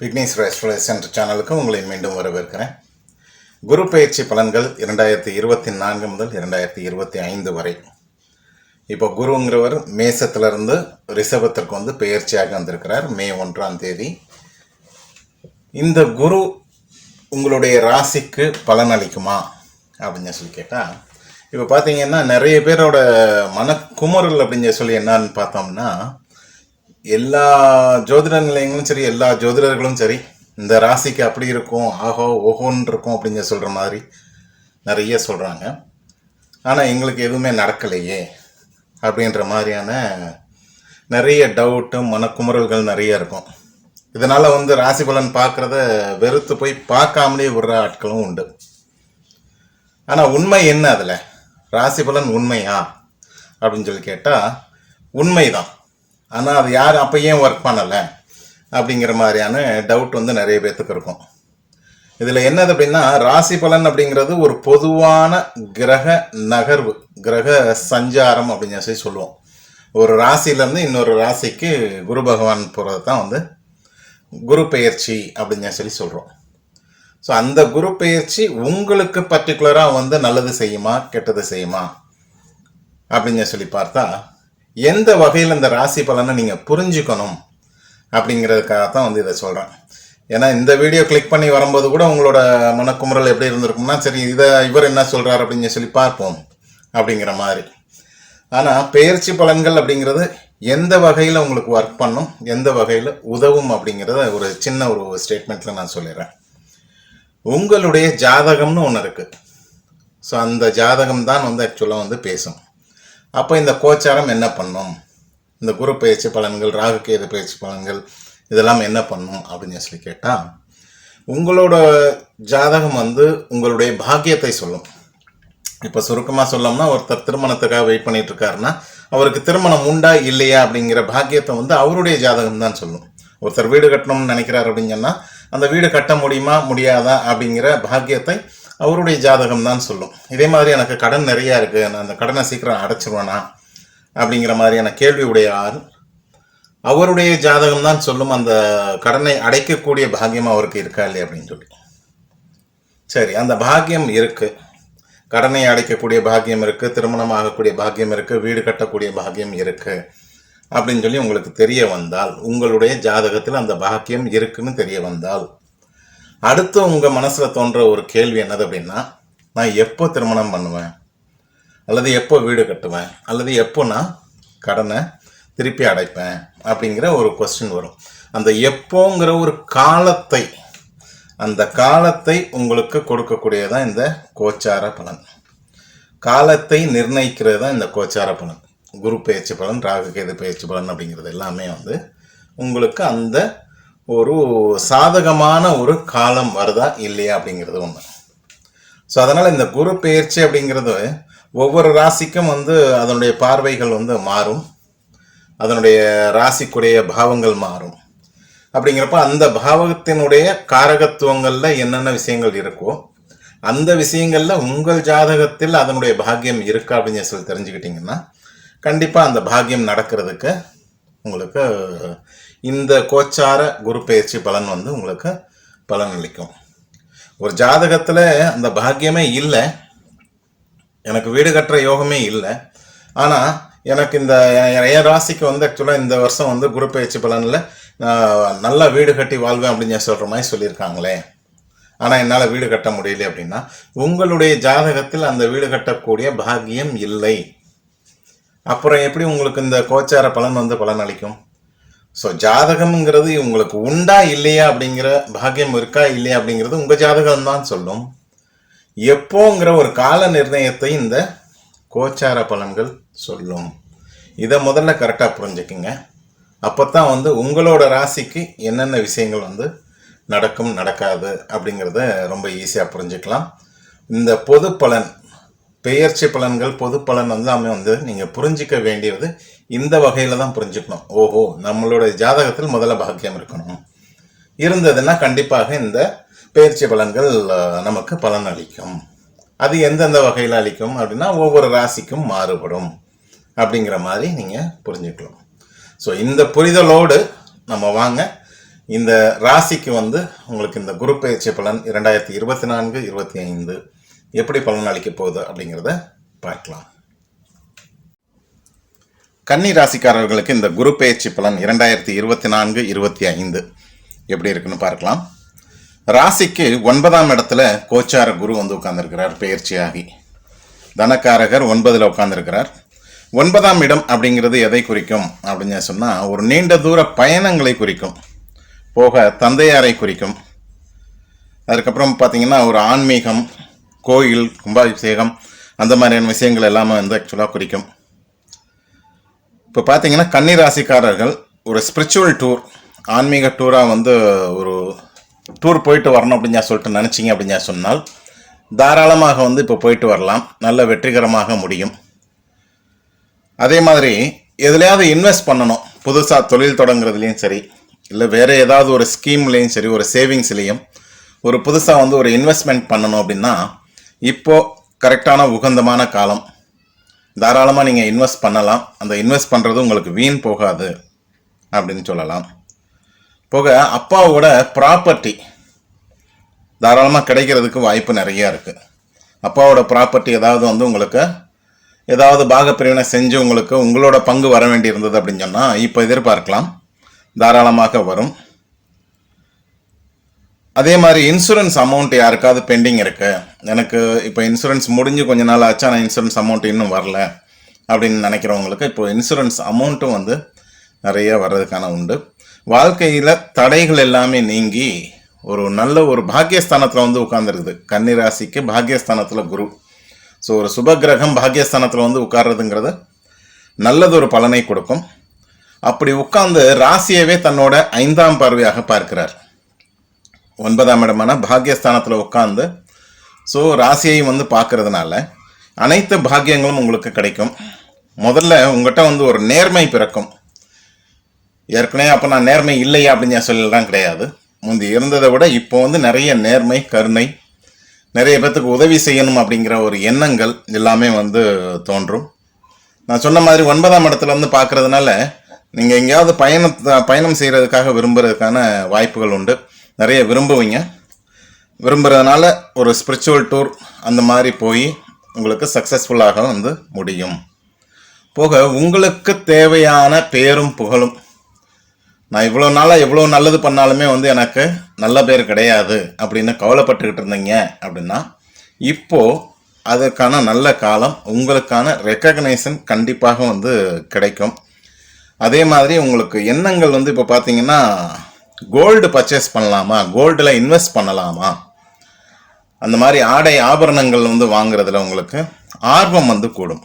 விக்னேஷ் ரெஸ்ட்ரேஸ் சேனலுக்கு உங்களை மீண்டும் வரவேற்கிறேன். குரு பயிற்சி பலன்கள் இரண்டாயிரத்தி இருபத்தி நான்கு முதல் இரண்டாயிரத்தி இருபத்தி ஐந்து வரை. இப்போ குருங்கிறவர் மேசத்திலிருந்து ரிஷபத்திற்கு வந்து பெயர்ச்சியாக வந்திருக்கிறார். மே ஒன்றாம் தேதி. இந்த குரு உங்களுடைய ராசிக்கு பலன் அளிக்குமா? அப்படின்னு சொல்லி கேட்டால் இப்போ பார்த்தீங்கன்னா நிறைய பேரோட மனக்குமுறல் அப்படின்னு சொல்லி என்னன்னு பார்த்தோம்னா எல்லா ஜோதிட நிலையங்களும் சரி எல்லா ஜோதிடர்களும் சரி இந்த ராசிக்கு அப்படி இருக்கும் ஆஹோ ஓஹோன்னு இருக்கும் அப்படின்னு சொல்கிற மாதிரி நிறைய சொல்கிறாங்க ஆனால் எங்களுக்கு எதுவுமே நடக்கலையே. அப்படின்ற மாதிரியான நிறைய டவுட்டு மனக்குமுறல்கள் நிறைய இருக்கும். இதனால் வந்து ராசி பலன் பார்க்குறத வெறுத்து போய் பார்க்காமலே விடுற ஆட்களும் உண்டு. ஆனால் உண்மை என்ன அதில்? ராசி பலன் உண்மையா? அப்படின்னு சொல்லி கேட்டால் உண்மைதான். ஆனால் அது யார் அப்போ ஏன் ஒர்க் பண்ணலை? அப்படிங்கிற மாதிரியான டவுட் வந்து நிறைய பேர்த்துக்கு இருக்கும். இதில் என்னது அப்படின்னா ராசி பலன் அப்படிங்கிறது ஒரு பொதுவான கிரக நகர்வு கிரக சஞ்சாரம் அப்படின்னு சொல்லி சொல்லுவோம். ஒரு ராசியிலேருந்து இன்னொரு ராசிக்கு குரு பகவான் போகிறது தான் வந்து குரு பெயர்ச்சி அப்படின்னு சொல்லி சொல்கிறோம் ஸோ அந்த குரு பெயர்ச்சி உங்களுக்கு பர்டிகுலராக வந்து நல்லது செய்யுமா கெட்டது செய்யுமா அப்படின்னு சொல்லி பார்த்தா எந்த வகையில் இந்த ராசி பலனை நீங்கள் புரிஞ்சுக்கணும் அப்படிங்கிறதுக்காக தான் வந்து இதை சொல்கிறேன் ஏன்னா இந்த வீடியோ கிளிக் பண்ணி வரும்போது கூட உங்களோட மனக்குமுறல் எப்படி இருந்திருக்கும்னா சரி இதை இவர் என்ன சொல்கிறார் அப்படின்னு சொல்லி பார்ப்போம் அப்படிங்கிற மாதிரி. ஆனால் பயிற்சி பலன்கள் அப்படிங்கிறது எந்த வகையில் உங்களுக்கு ஒர்க் பண்ணும் எந்த வகையில் உதவும் அப்படிங்கிறத ஒரு சின்ன ஒரு ஸ்டேட்மெண்ட்டில் நான் சொல்லிடுறேன். உங்களுடைய ஜாதகம்னு ஒன்று இருக்குது ஸோ அந்த ஜாதகம் தான் வந்து ஆக்சுவலாக வந்து பேசும். அப்போ இந்த கோச்சாரம் என்ன பண்ணும்? இந்த குரு பயிற்சி பலன்கள் ராகுகேது பயிற்சி பலன்கள் இதெல்லாம் என்ன பண்ணும் அப்படின்னு சொல்லி கேட்டால் உங்களோட ஜாதகம் வந்து உங்களுடைய பாக்கியத்தை சொல்லும். இப்போ சுருக்கமாக சொல்லோம்னா ஒருத்தர் திருமணத்துக்காக வெயிட் பண்ணிட்டு இருக்காருன்னா அவருக்கு திருமணம் உண்டா இல்லையா அப்படிங்கிற பாக்கியத்தை வந்து அவருடைய ஜாதகம் தான் சொல்லும். ஒருத்தர் வீடு கட்டணும்னு நினைக்கிறார் அப்படின்னு சொன்னால் அந்த வீடு கட்ட முடியுமா முடியாதா அப்படிங்கிற பாக்கியத்தை அவருடைய ஜாதகம் தான் சொல்லும். இதே மாதிரி எனக்கு கடன் நிறையா இருக்குது நான் அந்த கடனை சீக்கிரம் அடைச்சிருவேனா அப்படிங்கிற மாதிரியான கேள்வி உடைய ஆள் அவருடைய ஜாதகம் தான் சொல்லும் அந்த கடனை அடைக்கக்கூடிய பாக்கியம் அவருக்கு இருக்கா இல்லையா அப்படின்னு சொல்லி. சரி அந்த பாக்கியம் இருக்கு. கடனை அடைக்கக்கூடிய பாக்கியம் இருக்கு திருமணம் ஆகக்கூடிய பாக்கியம் இருக்கு வீடு கட்டக்கூடிய பாக்கியம் இருக்கு அப்படின்னு சொல்லி உங்களுக்கு தெரிய வந்தால் உங்களுடைய ஜாதகத்தில் அந்த பாக்கியம் இருக்குன்னு தெரிய வந்தால் அடுத்து உங்கள் மனசில் தோன்ற ஒரு கேள்வி என்னது அப்படின்னா நான் எப்போ திருமணம் பண்ணுவேன்? அல்லது எப்போ வீடு கட்டுவேன்? அல்லது எப்போ நான் கடனை திருப்பி அடைப்பேன் அப்படிங்கிற ஒரு கொஸ்டின் வரும். அந்த எப்போங்கிற ஒரு காலத்தை அந்த காலத்தை உங்களுக்கு கொடுக்கக்கூடியதான் இந்த கோச்சார பலன். காலத்தை நிர்ணயிக்கிறது தான் இந்த கோச்சார பலன். குரு பேச்சு பலன் ராகு கேது பேச்சு பலன் அப்படிங்கிறது எல்லாமே வந்து உங்களுக்கு அந்த ஒரு சாதகமான ஒரு காலம் வருதா இல்லையா அப்படிங்கிறது ஒன்று ஸோ அதனால் இந்த குரு பெயர்ச்சி அப்படிங்கிறது ஒவ்வொரு ராசிக்கும் வந்து அதனுடைய பார்வைகள் வந்து மாறும். அதனுடைய ராசிக்குடைய பாவங்கள் மாறும். அப்படிங்கிறப்ப அந்த பாவகத்தினுடைய காரகத்துவங்களில் என்னென்ன விஷயங்கள் இருக்கோ அந்த விஷயங்களில் உங்கள் ஜாதகத்தில் அதனுடைய பாக்கியம் இருக்கா அப்படின்னு சொல்லி தெரிஞ்சுக்கிட்டிங்கன்னா கண்டிப்பாக அந்த பாக்கியம் நடக்கிறதுக்கு உங்களுக்கு இந்த கோச்சார குரு பயிற்சி பலன் வந்து உங்களுக்கு பலன் அளிக்கும். ஒரு ஜாதகத்தில் அந்த பாக்கியமே இல்லை எனக்கு வீடு கட்டுற யோகமே இல்லை ஆனால் எனக்கு இந்த என் ராசிக்கு வந்து ஆக்சுவலாக இந்த வருஷம் வந்து குரு பயிற்சி பலனில் நல்லா வீடு கட்டி வாழ்வேன் அப்படின்னு சொல்கிற மாதிரி சொல்லியிருக்காங்களே. ஆனால் என்னால் வீடு கட்ட முடியல அப்படின்னா உங்களுடைய ஜாதகத்தில் அந்த வீடு கட்டக்கூடிய பாக்கியம் இல்லை. அப்புறம் எப்படி உங்களுக்கு இந்த கோச்சார பலன் வந்து பலன் அளிக்கும் ஸோ ஜாதகம்ங்கிறது உங்களுக்கு உண்டா இல்லையா அப்படிங்கிற பாக்கியம் இருக்கா இல்லையா அப்படிங்கிறது உங்கள் ஜாதகம் தான் சொல்லும். எப்போங்கிற ஒரு கால நிர்ணயத்தை இந்த கோச்சார பலன்கள் சொல்லும். இதை முதல்ல கரெக்டாக புரிஞ்சுக்குங்க. அப்போ தான் வந்து உங்களோட ராசிக்கு என்னென்ன விஷயங்கள் வந்து நடக்கும் நடக்காது அப்படிங்கிறத ரொம்ப ஈஸியாக புரிஞ்சுக்கலாம். இந்த பொது பலன் பெயர்ச்சி பலன்கள் பொது பலன் எல்லாமே வந்து நீங்கள் புரிஞ்சிக்க வேண்டியது இந்த வகையில் தான் புரிஞ்சுக்கணும். ஓஹோ நம்மளுடைய ஜாதகத்தில் முதல்ல பாக்கியம் இருக்கணும். இருந்ததுன்னா கண்டிப்பாக இந்த பெயர்ச்சி பலன்கள் நமக்கு பலன் அளிக்கும். அது எந்தெந்த வகையில் அளிக்கும் அப்படின்னா ஒவ்வொரு ராசிக்கும் மாறுபடும். அப்படிங்கிற மாதிரி நீங்கள் புரிஞ்சுக்கலாம். ஸோ இந்த புரிதலோடு நம்ம வாங்க. இந்த ராசிக்கு வந்து உங்களுக்கு இந்த குரு பயிற்சி பலன் இரண்டாயிரத்தி இருபத்தி நான்கு இருபத்தி ஐந்து எப்படி பலன் அளிக்க போகுது அப்படிங்கிறத பார்க்கலாம். கன்னி ராசிக்காரர்களுக்கு இந்த குரு பயிற்சி பலன் இரண்டாயிரத்தி இருபத்தி நான்கு இருபத்தி ஐந்து எப்படி இருக்குன்னு பார்க்கலாம். ராசிக்கு ஒன்பதாம் இடத்துல கோச்சார குரு வந்து உட்கார்ந்துருக்கிறார் பெயர்ச்சியாகி தனக்காரகர் ஒன்பதில் உட்காந்துருக்கிறார் ஒன்பதாம் இடம் அப்படிங்கிறது எதை குறிக்கும்? அப்படின்னு சொன்னால் ஒரு நீண்ட தூர பயணங்களை குறிக்கும். போக தந்தையாரை குறிக்கும். அதுக்கப்புறம் பார்த்தீங்கன்னா ஒரு ஆன்மீகம் கோயில் கும்பாபிஷேகம் அந்த மாதிரியான விஷயங்கள் எல்லாமே வந்து ஆக்சுவலாக குறிக்கும். இப்போ பார்த்தீங்கன்னா கன்னி ராசிக்காரர்கள் ஒரு ஸ்பிரிச்சுவல் டூர் ஆன்மீக டூராக வந்து ஒரு டூர் போயிட்டு வரணும் அப்படின்னு சொல்லிட்டு நினச்சிங்க அப்படின்னு சொன்னால் தாராளமாக வந்து இப்போ போயிட்டு வரலாம். நல்ல வெற்றிகரமாக முடியும். அதே மாதிரி எதுலையாவது இன்வெஸ்ட் பண்ணணும். புதுசாக தொழில் தொடங்குறதுலேயும் சரி இல்லை வேறு ஏதாவது ஒரு ஸ்கீம்லேயும் சரி ஒரு சேவிங்ஸ்லேயும் ஒரு புதுசாக வந்து ஒரு இன்வெஸ்ட்மெண்ட் பண்ணணும் அப்படின்னா இப்போது கரெக்டான உகந்தமான காலம். தாராளமாக நீங்கள் இன்வெஸ்ட் பண்ணலாம். அந்த இன்வெஸ்ட் பண்ணுறது உங்களுக்கு வீண் போகாது அப்படின்னு சொல்லலாம். போக அப்பாவோட ப்ராப்பர்ட்டி தாராளமாக கிடைக்கிறதுக்கு வாய்ப்பு நிறையா இருக்குது அப்பாவோட ப்ராப்பர்ட்டி ஏதாவது வந்து உங்களுக்கு ஏதாவது பாகப்பிரிவினை செஞ்சு உங்களுக்கு உங்களோட பங்கு வர வேண்டி இருந்தது அப்படின்னு சொன்னால் இப்போ எதிர்பார்க்கலாம். தாராளமாக வரும். அதே மாதிரி இன்சூரன்ஸ் அமௌண்ட் யாருக்காவது பெண்டிங் இருக்கு. எனக்கு இப்போ இன்சூரன்ஸ் முடிஞ்சு கொஞ்ச நாள் ஆச்சு ஆனால் இன்சூரன்ஸ் அமௌண்ட் இன்னும் வரல அப்படின்னு நினைக்கிறவங்களுக்கு இப்போ இன்சூரன்ஸ் அமௌண்ட்டும் வந்து நிறைய வர்றதுக்கான உண்டு. வாழ்க்கையில் தடைகள் எல்லாமே நீங்கி ஒரு நல்ல ஒரு பாக்கியஸ்தானத்தில் வந்து உட்காந்துருக்குது கன்னிராசிக்கு பாக்கியஸ்தானத்தில் குரு. ஸோ ஒரு சுபகிரகம் பாக்கியஸ்தானத்தில் வந்து உட்கார்றதுங்கிறது நல்லதொரு பலனை கொடுக்கும். அப்படி உட்கார்ந்து ராசியவே தன்னோட ஐந்தாம் பார்வையாக பார்க்கிறார். ஒன்பதாம் இடமான பாக்கியஸ்தானத்தில் உட்காந்து ஸோ ராசியையும் வந்து பார்க்கறதுனால அனைத்து பாக்கியங்களும் உங்களுக்கு கிடைக்கும். முதல்ல உங்கள்கிட்ட வந்து ஒரு நேர்மை பிறக்கும். ஏற்கனவே அப்போ நான் நேர்மை இல்லையா அப்படின்னு நான் சொல்லலாம் கிடையாது. முந்தி இருந்ததை விட இப்போ வந்து நிறைய நேர்மை கருணை நிறைய பேர்த்துக்கு உதவி செய்யணும் அப்படிங்கிற ஒரு எண்ணங்கள் எல்லாமே வந்து தோன்றும். நான் சொன்ன மாதிரி ஒன்பதாம் இடத்துல வந்து பார்க்கறதுனால நீங்கள் எங்கேயாவது பயணத்தை பயணம் செய்கிறதுக்காக விரும்புகிறதுக்கான வாய்ப்புகள் உண்டு. நிறைய விரும்புவீங்க. விரும்புகிறதுனால ஒரு ஸ்பிரிச்சுவல் டூர் அந்த மாதிரி போய் உங்களுக்கு சக்ஸஸ்ஃபுல்லாக வந்து முடியும். போக உங்களுக்கு தேவையான பேரும் புகழும். நான் இவ்வளோ நாளாக எவ்வளோ நல்லது பண்ணாலுமே வந்து எனக்கு நல்ல பேர் கிடையாது அப்படின்னு கவலைப்பட்டுக்கிட்டு இருந்தீங்க அப்படின்னா இப்போது அதற்கான நல்ல காலம் உங்களுக்கான ரெக்கக்னைசன் கண்டிப்பாக வந்து கிடைக்கும். அதே மாதிரி உங்களுக்கு எண்ணங்கள் வந்து இப்போ பார்த்தீங்கன்னா கோல்டு பர்ச்சேஸ் பண்ணலாமா? கோல்டில் இன்வெஸ்ட் பண்ணலாமா? அந்த மாதிரி ஆடை ஆபரணங்கள் வந்து வாங்குறதுல உங்களுக்கு ஆர்வம் வந்து கூடும்.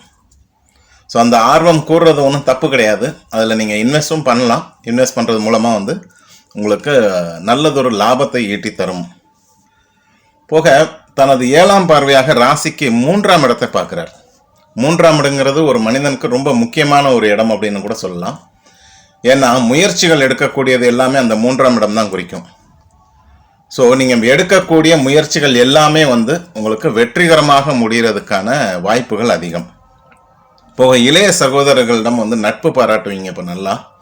ஸோ அந்த ஆர்வம் கூடுறது ஒன்றும் தப்பு கிடையாது. அதில் நீங்கள் இன்வெஸ்ட்டும் பண்ணலாம். இன்வெஸ்ட் பண்ணுறது மூலமாக வந்து உங்களுக்கு நல்லதொரு லாபத்தை ஈட்டி தரும் போக தனது ஏழாம் பார்வையாக ராசிக்கு மூன்றாம் இடத்தை பார்க்குறார். மூன்றாம் இடங்கிறது ஒரு மனிதனுக்கு ரொம்ப முக்கியமான ஒரு இடம் அப்படின்னு கூட சொல்லலாம். ஏன்னா முயற்சிகள் எடுக்கக்கூடியது எல்லாமே அந்த மூன்றாம் இடம் தான் குறிக்கும். ஸோ நீங்கள் எடுக்கக்கூடிய முயற்சிகள் எல்லாமே வந்து உங்களுக்கு வெற்றிகரமாக முடிகிறதுக்கான வாய்ப்புகள் அதிகம். போக இளைய சகோதரர்களிடம் வந்து நட்பு பாராட்டுவீங்க இப்போ நல்லா.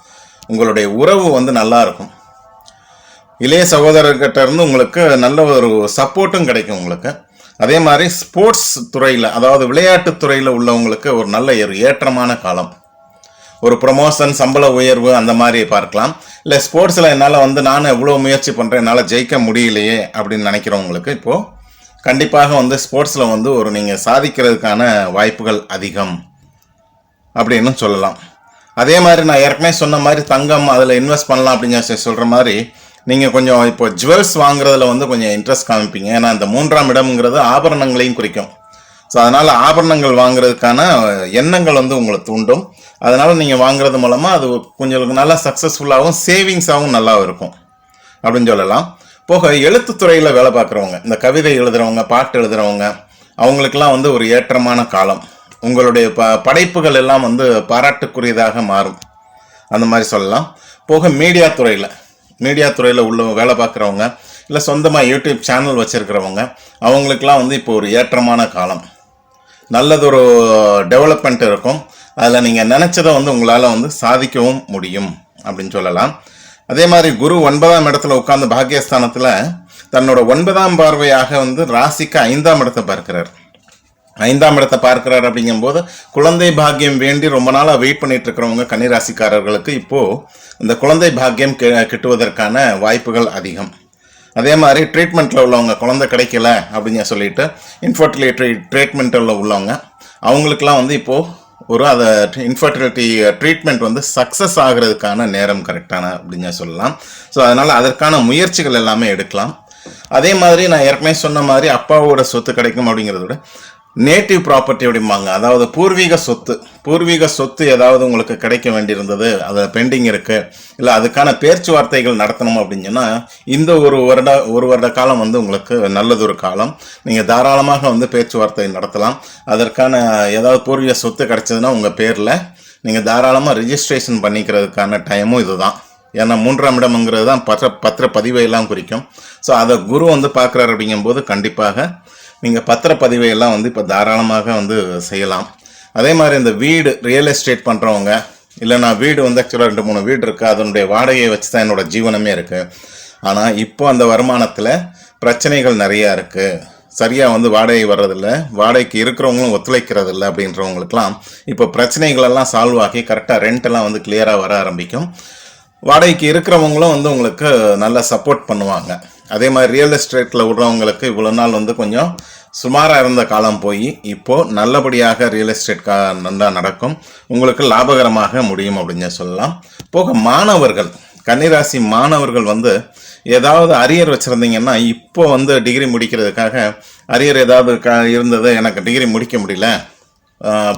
உங்களுடைய உறவு வந்து நல்லா இருக்கும். இளைய சகோதரர்கிட்ட இருந்து உங்களுக்கு நல்ல ஒரு சப்போர்ட்டும் கிடைக்கும் உங்களுக்கு. அதே மாதிரி ஸ்போர்ட்ஸ் துறையில் அதாவது விளையாட்டுத் துறையில் உள்ளவங்களுக்கு ஒரு நல்ல ஒரு ஏற்றமான காலம். ஒரு ப்ரொமோஷன் சம்பள உயர்வு அந்த மாதிரி பார்க்கலாம். இல்லை ஸ்போர்ட்ஸில் என்னால் வந்து நான் எவ்வளோ முயற்சி பண்ணுறேன் என்னால் ஜெயிக்க முடியலையே அப்படின்னு நினைக்கிறவங்களுக்கு இப்போது கண்டிப்பாக வந்து ஸ்போர்ட்ஸில் வந்து ஒரு நீங்கள் சாதிக்கிறதுக்கான வாய்ப்புகள் அதிகம். அப்படின்னு சொல்லலாம். அதே மாதிரி நான் ஏற்கனவே சொன்ன மாதிரி தங்கம் அதில் இன்வெஸ்ட் பண்ணலாம் அப்படின்னு சொல்கிற மாதிரி நீங்கள் கொஞ்சம் இப்போ ஜுவல்ஸ் வாங்குறதுல வந்து கொஞ்சம் இன்ட்ரெஸ்ட் காமிப்பீங்க. ஏன்னா இந்த மூன்றாம் இடம்ங்கிறது ஆபரணங்களையும் குறிக்கும். ஸோ அதனால் ஆபரணங்கள் வாங்குறதுக்கான எண்ணங்கள் வந்து உங்களை தூண்டும். அதனால் நீங்கள் வாங்குறது மூலமாக அது கொஞ்சம் நல்லா சக்ஸஸ்ஃபுல்லாகவும் சேவிங்ஸாகவும் நல்லா இருக்கும். அப்படின்னு சொல்லலாம். போக எழுத்துத்துறையில் வேலை பார்க்குறவங்க இந்த கவிதை எழுதுறவங்க பாட்டு எழுதுறவங்க அவங்களுக்கெல்லாம் வந்து ஒரு ஏற்றமான காலம். உங்களுடைய ப படைப்புகள் எல்லாம் வந்து பாராட்டுக்குரியதாக மாறும். அந்த மாதிரி சொல்லலாம். போக மீடியா துறையில். மீடியா துறையில் உள்ள வேலை பார்க்குறவங்க இல்லை சொந்தமாக யூடியூப் சேனல் வச்சுருக்கிறவங்க அவங்களுக்கெல்லாம் வந்து இப்போ ஒரு ஏற்றமான காலம். நல்லதொரு டெவலப்மெண்ட் இருக்கும். அதில் நீங்கள் நினச்சதை வந்து உங்களால் வந்து சாதிக்கவும் முடியும் அப்படின்னு சொல்லலாம். அதே மாதிரி குரு ஒன்பதாம் இடத்துல உட்காந்து பாக்கியஸ்தானத்தில் தன்னோட ஒன்பதாம் பார்வையாக வந்து ராசிக்கு ஐந்தாம் இடத்தை பார்க்கிறார். ஐந்தாம் இடத்தை பார்க்கிறார் அப்படிங்கும்போது குழந்தை பாக்கியம் வேண்டி ரொம்ப நாளாக வெயிட் பண்ணிட்டு இருக்கிறவங்க கன்னிராசிக்காரர்களுக்கு இப்போது இந்த குழந்தை பாக்கியம் கிட்டுவதற்கான வாய்ப்புகள் அதிகம். அதே மாதிரி ட்ரீட்மெண்ட்டில் உள்ளவங்க குழந்தை கிடைக்கல அப்படின்னு சொல்லிட்டு இன்ஃபர்டிலிட்டி ட்ரீட்மெண்ட்டில் உள்ளவங்க அவங்களுக்குலாம் வந்து இப்போது ஒரு அதை இன்ஃபர்டிலிட்டி ட்ரீட்மெண்ட் வந்து சக்ஸஸ் ஆகிறதுக்கான நேரம் கரெக்டான அப்படின்னு சொல்லலாம். ஸோ அதனால் அதற்கான முயற்சிகள் எல்லாமே எடுக்கலாம். அதே மாதிரி நான் ஏற்கனவே சொன்ன மாதிரி அப்பாவோட சொத்து கிடைக்கும் அப்படிங்கிறத விட நேட்டிவ் ப்ராப்பர்ட்டி அப்படிம்பாங்க. அதாவது பூர்வீக சொத்து. பூர்வீக சொத்து ஏதாவது உங்களுக்கு கிடைக்க வேண்டியிருந்தது அதில் பெண்டிங் இருக்குது இல்லை அதுக்கான பேச்சுவார்த்தைகள் நடத்தணும் அப்படின்னு சொன்னால் இந்த ஒரு வருட ஒரு வருட காலம் வந்து உங்களுக்கு நல்லது ஒரு காலம். நீங்கள் தாராளமாக வந்து பேச்சுவார்த்தை நடத்தலாம். அதற்கான ஏதாவது பூர்வீக சொத்து கிடைச்சதுன்னா உங்கள் பேரில். நீங்கள் தாராளமாக ரிஜிஸ்ட்ரேஷன் பண்ணிக்கிறதுக்கான டைமும் இதுதான். ஏன்னா மூன்றாம் இடம்ங்கிறது தான் பத்திர பத்திர பதிவை எல்லாம் குறிக்கும். ஸோ அதை குரு வந்து பார்க்குறாரு அப்படிங்கும்போது கண்டிப்பாக நீங்கள் பத்திரப்பதிவை எல்லாம் வந்து இப்போ தாராளமாக வந்து செய்யலாம். அதே மாதிரி இந்த வீடு ரியல் எஸ்டேட் பண்ணுறவங்க இல்லை நான் வீடு வந்து ஆக்சுவலாக ரெண்டு மூணு வீடு இருக்குது அதனுடைய வாடகையை வச்சு தான் என்னோட ஜீவனமே இருக்குது ஆனால் இப்போ அந்த வருமானத்தில் பிரச்சனைகள் நிறையா இருக்குது சரியாக வந்து வாடகை வர்றதில்ல வாடகைக்கு இருக்கிறவங்களும் ஒத்துழைக்கிறதில்ல அப்படின்றவங்களுக்குலாம் இப்போ பிரச்சனைகளெல்லாம் சால்வ் ஆகி கரெக்டாக ரெண்டெல்லாம் வந்து கிளியராக வர ஆரம்பிக்கும். வாடகைக்கு இருக்கிறவங்களும் வந்து உங்களுக்கு நல்லா சப்போர்ட் பண்ணுவாங்க. அதே மாதிரி ரியல் எஸ்டேட்டில் விடுறவங்களுக்கு இவ்வளோ நாள் வந்து கொஞ்சம் சுமாராக இருந்த காலம் போய் இப்போது நல்லபடியாக ரியல் எஸ்டேட் கா நல்லா நடக்கும். உங்களுக்கு லாபகரமாக முடியும் அப்படின்னு சொல்லலாம். போக மாணவர்கள் கன்னிராசி மாணவர்கள் வந்து ஏதாவது அரியர் வச்சுருந்தீங்கன்னா இப்போ வந்து டிகிரி முடிக்கிறதுக்காக அரியர் ஏதாவது க இருந்தது எனக்கு டிகிரி முடிக்க முடியல.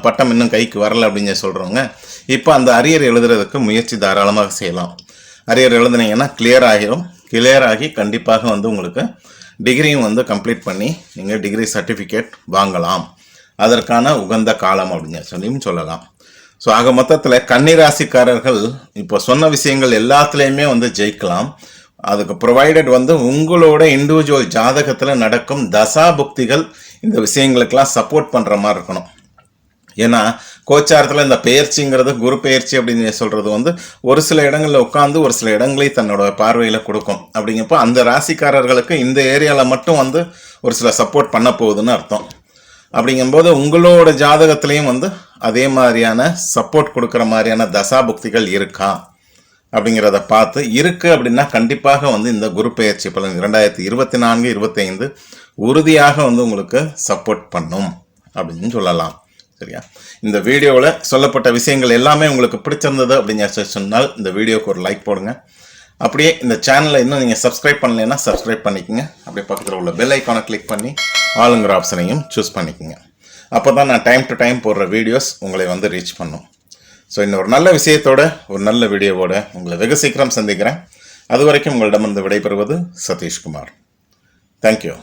பட்டம் இன்னும் கைக்கு வரல அப்படின்னு சொல்கிறவங்க இப்போ அந்த அரியர் எழுதுறதுக்கு முயற்சி தாராளமாக செய்யலாம். அரியர் எழுதுனீங்கன்னா கிளியர் ஆகிரும். கிளியர் ஆகி கண்டிப்பாக வந்து உங்களுக்கு டிகிரியும் வந்து கம்ப்ளீட் பண்ணி நீங்கள் டிகிரி சர்டிஃபிகேட் வாங்கலாம். அதற்கான உகந்த காலம் அப்படின்னு சொல்லியும் சொல்லலாம். ஸோ ஆக மொத்தத்தில் கன்னிராசிக்காரர்கள் இப்போ சொன்ன விஷயங்கள் எல்லாத்துலேயுமே வந்து ஜெயிக்கலாம். அதுக்கு ப்ரொவைடட் வந்து உங்களோட இண்டிவிஜுவல் ஜாதகத்தில் நடக்கும் தசா புக்திகள் இந்த விஷயங்களுக்கெல்லாம் சப்போர்ட் பண்ணுற மாதிரி இருக்கணும். ஏன்னா கோச்சாரத்தில் இந்த பெயர்ச்சிங்கிறது குரு பயிற்சி அப்படின்னு சொல்கிறது வந்து ஒரு சில இடங்களில் உட்காந்து ஒரு சில இடங்களை தன்னோட பார்வையில் கொடுக்கும். அப்படிங்கப்போ அந்த ராசிக்காரர்களுக்கு இந்த ஏரியாவில் மட்டும் வந்து ஒரு சில சப்போர்ட் பண்ண போகுதுன்னு அர்த்தம். அப்படிங்கும்போது உங்களோட ஜாதகத்திலையும் வந்து அதே மாதிரியான சப்போர்ட் கொடுக்குற மாதிரியான தசா புக்திகள் இருக்கா? அப்படிங்கிறத பார்த்து இருக்கு அப்படின்னா கண்டிப்பாக வந்து இந்த குரு பெயர்ச்சி பலன் இரண்டாயிரத்தி இருபத்தி நான்கு இருபத்தைந்து உறுதியாக வந்து உங்களுக்கு சப்போர்ட் பண்ணும் அப்படின்னு சொல்லலாம். சரியா? இந்த வீடியோவில் சொல்லப்பட்ட விஷயங்கள் எல்லாமே உங்களுக்கு பிடிச்சிருந்தது அப்படின்னு சொன்னால் இந்த வீடியோக்கு ஒரு லைக் போடுங்க. அப்படியே இந்த சேனலை இன்னும் நீங்கள் சப்ஸ்கிரைப் பண்ணலைன்னா சப்ஸ்கிரைப் பண்ணிக்கோங்க. அப்படியே பக்கத்தில் உள்ள பெல் ஐக்கானை கிளிக் பண்ணி ஆளுங்கிற ஆப்ஷனையும் சூஸ் பண்ணிக்கோங்க. அப்போ தான் நான் டைம் டு டைம் போடுற வீடியோஸ் உங்களை வந்து ரீச் பண்ணும். ஸோ இன்னும் ஒரு நல்ல விஷயத்தோட ஒரு நல்ல வீடியோவோட உங்களை வெகு சீக்கிரம் சந்திக்கிறேன். அது வரைக்கும் உங்களிடமிருந்து விடைபெறுவது சதீஷ்குமார். தேங்க்யூ